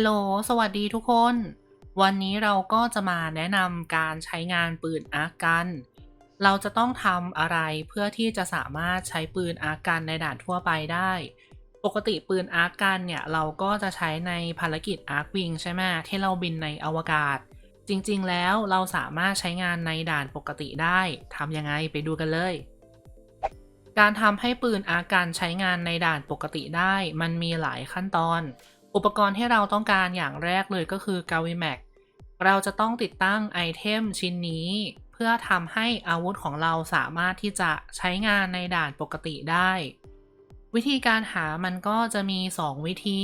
ฮัลโหล สวัสดีทุกคน วันนี้เราก็จะมาแนะนำการใช้งานปืนอาร์กกัน เราจะต้องทำอะไรเพื่อที่จะสามารถใช้ปืนอาร์กกันในด่านทั่วไปได้ ปกติปืนอาร์กกันเนี่ย เราก็จะใช้ในภารกิจอาร์กวิงใช่ไหมที่เราบินในอวกาศ จริงๆ แล้วเราสามารถใช้งานในด่านปกติได้ ทำยังไงไปดูกันเลยการทำให้ปืนอาร์กันใช้งานในด่านปกติได้ มันมีหลายขั้นตอน อุปกรณ์ที่เราต้องการอย่างแรกเลยก็คือ g a v i m a x เราจะต้องติดตั้งไอเทมชิ้นนี้ เพื่อทำให้อาวุธของเราสามารถที่จะใช้งานในด่านปกติได้ วิธีการหามันก็จะมี 2 วิธี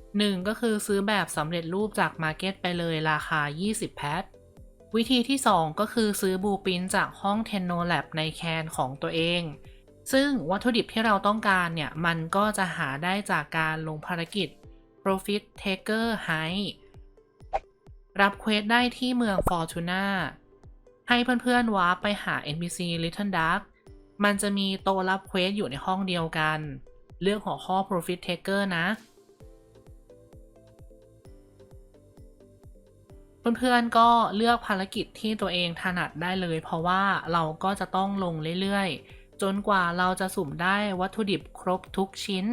1 ก็คือซื้อแบบสำเร็จรูปจากมาร์เก็ตไปเลยราคา 20 แพทวิธีที่ 2 ก็คือซื้อบูปินจากห้อง t e n n o Lab ในแคนของตัวเอง ซึ่งวัตถุดิบที่เราต้องการเนี่ย มันก็จะหาได้จากการลงภารกิจ Profit Taker High รับเควสได้ที่เมือง Fortuna ให้เพื่อนๆวาร์ปไปหา NPC Little Dark มันจะมีโตรับเควสอยู่ในห้องเดียวกันเลือกหัวข้อ Profit Taker นะ เพื่อนๆก็เลือกภารกิจที่ตัวเองถนัดได้เลย เพราะว่าเราก็จะต้องลงเรื่อยๆ จนกว่าเราจะสุ่มได้วัตถุดิบครบทุกชิ้น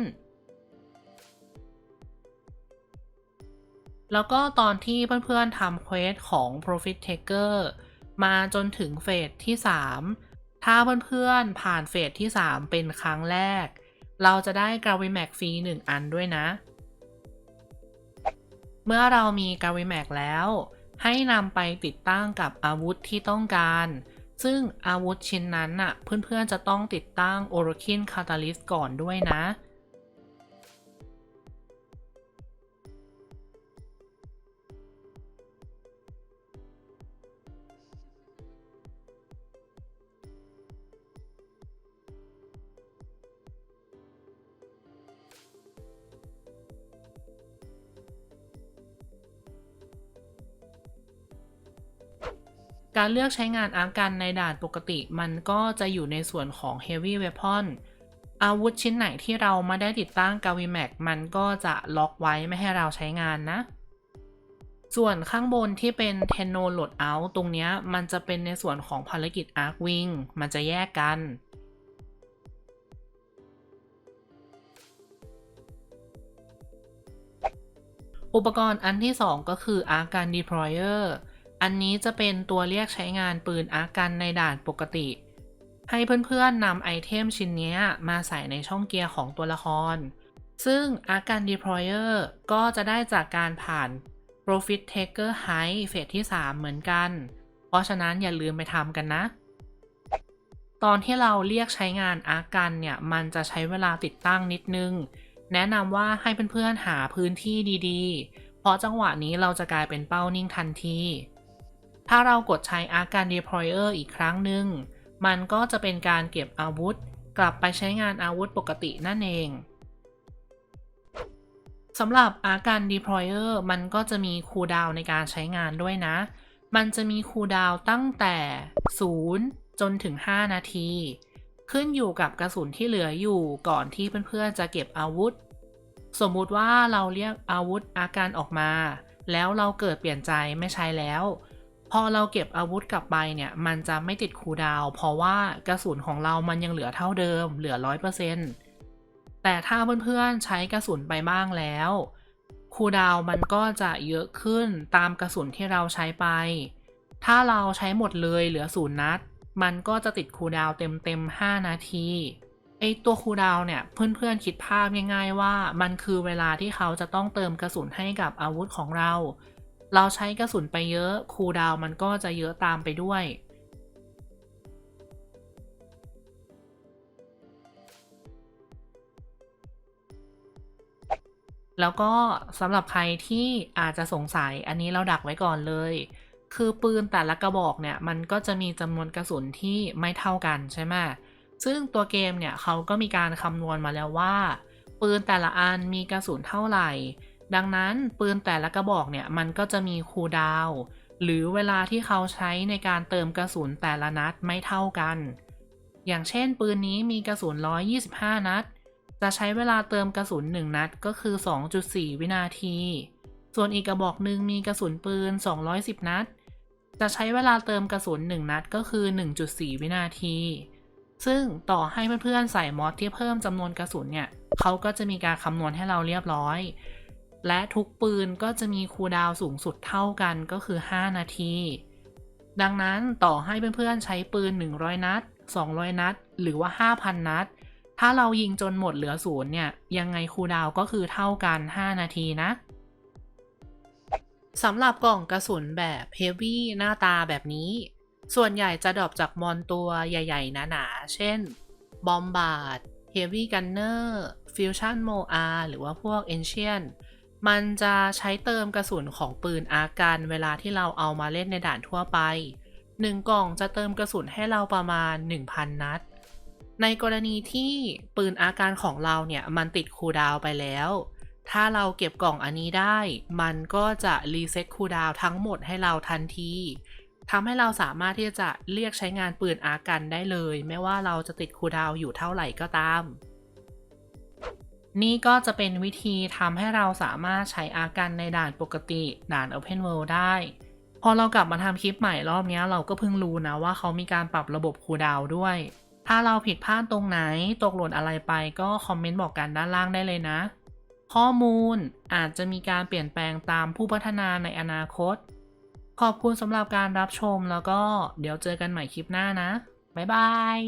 แล้วก็ตอนที่เพื่อนๆทำเควสของ Profit Taker มาจนถึงเฟสที่ 3 ถ้าเพื่อนๆผ่านเฟสที่ 3 เป็นครั้งแรก เราจะได้กราวิแม็กฟรี 1 อันด้วยนะ เมื่อเรามีกราวิแม็กแล้ว ให้นำไปติดตั้งกับอาวุธที่ต้องการ ซึ่งอาวุธชิ้นนั้นน่ะเพื่อนๆจะต้องติดตั้ง Orokin Catalyst ก่อนด้วยนะ การเลือกใช้งานอาร์กันในด่านปกติมันก็จะอยู่ในส่วนของ Heavy Weapon อาวุธชิ้นไหนที่เราไม่ได้ติดตั้ง g a v i m a x มันก็จะล็อกไว้ไม่ให้เราใช้งานนะ ส่วนข้างบนที่เป็น Tenno Loadout ตรงนี้มันจะเป็นในส่วนของภารกิจ Arc Wing มันจะแยกกันอุปกรณ์อันที่ 2 ก็คือ Arc Gun Deployer อั อันนี้จะเป็นตัวเรียกใช้งานปืนอาร์กันในด่านปกติ ให้เพื่อนๆนำไอเทมชิ้นนี้มาใส่ในช่องเกียร์ของตัวละคร ซึ่งอาร์กัน Deployer ก็จะได้จากการผ่าน Profit Taker High เฟสที่ 3 เหมือนกัน เพราะฉะนั้นอย่าลืมไปทำกันนะ ตอนที่เราเรียกใช้งานอาร์กันเนี่ย มันจะใช้เวลาติดตั้งนิดนึง แนะนำว่าให้เพื่อนๆหาพื้นที่ดีๆ เพราะจังหวะนี้เราจะกลายเป็นเป้านิ่งทันที ถ้าเรากดใช้อาร์การ Deployer อีกครั้งหนึ่ง มันก็จะเป็นการเก็บอาวุธ กลับไปใช้งานอาวุธปกตินั่นเองสำหรับอาการ Deployer มันก็จะมีคูลดาวในการใช้งานด้วยนะ มันจะมีคูลดาวตั้งแต่ 0 จนถึง 5 นาที ขึ้นอยู่กับกระสุนที่เหลืออยู่ก่อนที่เพื่อนๆจะเก็บอาวุธ สมมุติว่าเราเรียกอาวุธอาการออกมา แล้วเราเกิดเปลี่ยนใจไม่ใช้แล้ว พอเราเก็บอาวุธกลับไปเนี่ย มันจะไม่ติดคูดาว เพราะว่ากระสุนของเรามันยังเหลือเท่าเดิม เหลือ100%แต่ถ้าเพื่อนๆใช้กระสุนไปบ้างแล้วคูดาวมันก็จะเยอะขึ้นตามกระสุนที่เราใช้ไป ถ้าเราใช้หมดเลยเหลือศูนย์นัด มันก็จะติดคูดาวเต็มๆ 5 นาทีไอตัวคูดาวเนี่ยเพื่อนๆคิดภาพง่ายๆว่า มันคือเวลาที่เขาจะต้องเติมกระสุนให้กับอาวุธของเรา เราใช้กระสุนไปเยอะคูดาวมันก็จะเยอะตามไปด้วย แล้วก็สำหรับใครที่อาจจะสงสัยอันนี้เราดักไว้ก่อนเลย คือปืนแต่ละกระบอกเนี่ยมันก็จะมีจำนวนกระสุนที่ไม่เท่ากันใช่ไหมซึ่งตัวเกมเนี่ยเขาก็มีการคำนวณมาแล้วว่า ปืนแต่ละอันมีกระสุนเท่าไหร่ ดังนั้นปืนแต่ละกระบอกเนี่ยมันก็จะมีคูลดาวหรือเวลาที่เขาใช้ในการเติมกระสุนแต่ละนัดไม่เท่ากัน อย่างเช่น ปืนนี้มีกระสุน 125 นัด จะใช้เวลาเติมกระสุน 1 นัดก็คือ 2.4 วินาที ส่วนอีกกระบอกหนึ่งมีกระสุนปืน 210 นัด จะใช้เวลาเติมกระสุน 1 นัดก็คือ 1.4 วินาที ซึ่งต่อให้เพื่อนๆใส่มอดที่เพิ่มจำนวนกระสุนเนี่ยเขาก็จะมีการคำนวณให้เราเรียบร้อย และทุกปืนก็จะมีคูลดาวสูงสุดเท่ากันก็คือ 5 นาที ดังนั้นต่อให้เพื่อนๆใช้ปืน 100 นัด 200 นัด หรือว่า 5,000 นัด ถ้าเรายิงจนหมดเหลือศูนย์เนี่ย ยังไงคูลดาวก็คือเท่ากัน 5 นาทีนะสำหรับกล่องกระสุนแบบเฮฟวี่หน้าตาแบบนี้ ส่วนใหญ่จะดรอปจากมอนตัวใหญ่ๆ หนาๆ เช่น บอมบาร์ดเฮฟวี่กันเนอร์ฟิวชั่นโมอาหรือว่าพวกเอนเชียน มันจะใช้เติมกระสุนของปืนอากันเวลาที่เราเอามาเล่นในด่านทั่วไปหนึ่งกล่องจะเติมกระสุนให้เราประมาณ 1,000 นัด ในกรณีที่ปืนอาการของเราเนี่ยมันติดคูดาวไปแล้ว ถ้าเราเก็บกล่องอันนี้ได้ มันก็จะรีเซ็ตคูดาวทั้งหมดให้เราทันทีทำให้เราสามารถที่จะเรียกใช้งานปืนอากันได้เลย ไม่ว่าเราจะติดคูดาวอยู่เท่าไหร่ก็ตาม นี่ก็จะเป็นวิธีทำให้เราสามารถใช้อากันในด่านปกติด่าน Open World ได้ พอเรากลับมาทำคลิปใหม่รอบนี้เราก็เพิ่งรู้นะว่าเขามีการปรับระบบคูดาวด้วย ถ้าเราผิดพลาดตรงไหนตกหล่นอะไรไปก็คอมเมนต์บอกกันด้านล่างได้เลยนะ ข้อมูลอาจจะมีการเปลี่ยนแปลงตามผู้พัฒนาในอนาคต ขอบคุณสำหรับการรับชมแล้วก็เดี๋ยวเจอกันใหม่คลิปหน้านะ บ๊ายบาย